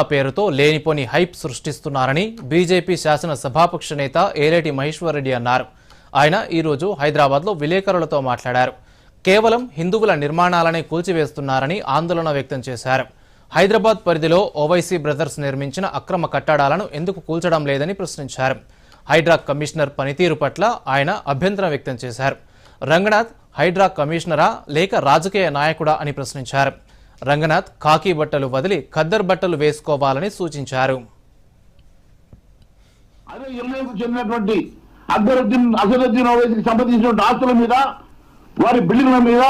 పేరుతో లేనిపోని hype సృష్టిస్తున్నారని BJP శాసన సభాపక్ష నేత ఏలేటి మహేశ్వరరెడ్డి అన్నారు. ఆయన ఈరోజు హైదరాబాద్లో విలేకరులతో మాట్లాడారు. కేవలం హిందువుల నిర్మాణాలనే కూల్చివేస్తున్నారని ఆందోళన వ్యక్తం చేశారు. హైదరాబాద్ పరిధిలో ఓవైసీ బ్రదర్స్ నిర్మించిన అక్రమ కట్టడాలను ఎందుకు కూల్చడం లేదని ప్రశ్నించారు. హైడ్రా కమిషనర్ పనితీరు పట్ల ఆయన అభ్యంతరం వ్యక్తం చేశారు. రంగనాథ్ హైడ్రా కమిషనరా లేక రాజకీయ నాయకుడా అని ప్రశ్నించారు. రంగనాథ్ కాకి బట్టలు వదిలి ఖద్దర్ బట్టలు వేసుకోవాలని సూచించారు. అదే ఎంఐకు చెందినటువంటి అక్బరుద్దీన్ అసదుద్దీన్ ఓవైసీకి సంబంధించినటువంటి ఆస్తుల మీద వారి బిల్డింగ్ల మీద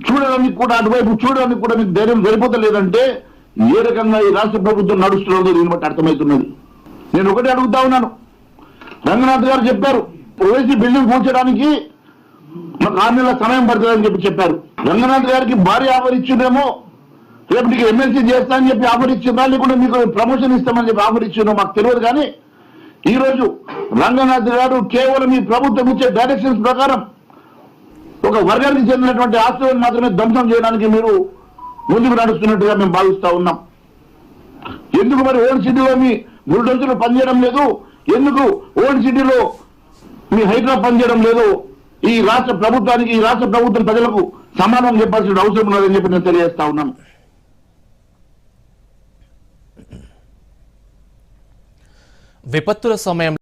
చూడడానికి కూడా అటువైపు చూడడానికి కూడా మీకు ధైర్యం సరిపోతలేదంటే ఏ రకంగా ఈ రాష్ట్ర ప్రభుత్వం నడుస్తున్నదో దీన్ని బట్టి అర్థమవుతున్నది. నేను ఒకటి అడుగుతా ఉన్నాను. రంగనాథ్ గారు చెప్పారు ఓవైసీ బిల్డింగ్ కూల్చడానికి మాకు ఆరు నెలల సమయం పడుతుందని చెప్పి చెప్పారు. రంగనాథ్ గారికి భారీ ఆఫర్ ఇచ్చిందేమో రేపు నీకు ఎమ్మెల్సీ చేస్తా అని చెప్పి ఆఫర్ ఇచ్చిందా లేకుండా మీకు ప్రమోషన్ ఇస్తామని చెప్పి ఆఫర్ ఇచ్చిందో మాకు తెలియదు కానీ ఈ రోజు రంగనాథ్ గారు కేవలం ఈ ప్రభుత్వం ఇచ్చే డైరెక్షన్స్ ప్రకారం ఒక వర్గానికి చెందినటువంటి ఆస్తులను మాత్రమే ధ్వంసం చేయడానికి మీరు ముందుకు నడుస్తున్నట్టుగా మేము భావిస్తా ఉన్నాం. ఎందుకు మరి ఓల్డ్ సిటీలో మీ బుల్డోజులు పనిచేయడం లేదు? ఎందుకు ఓల్డ్ సిటీలో మీ హైడ్రా పనిచేయడం లేదు? ఈ రాష్ట్ర ప్రభుత్వానికి ఈ రాష్ట్ర ప్రభుత్వం ప్రజలకు సమాధానం చెప్పాల్సిన అవసరం ఉన్నదని చెప్పి నేను తెలియజేస్తా ఉన్నాను. విపత్తుల సమయంలో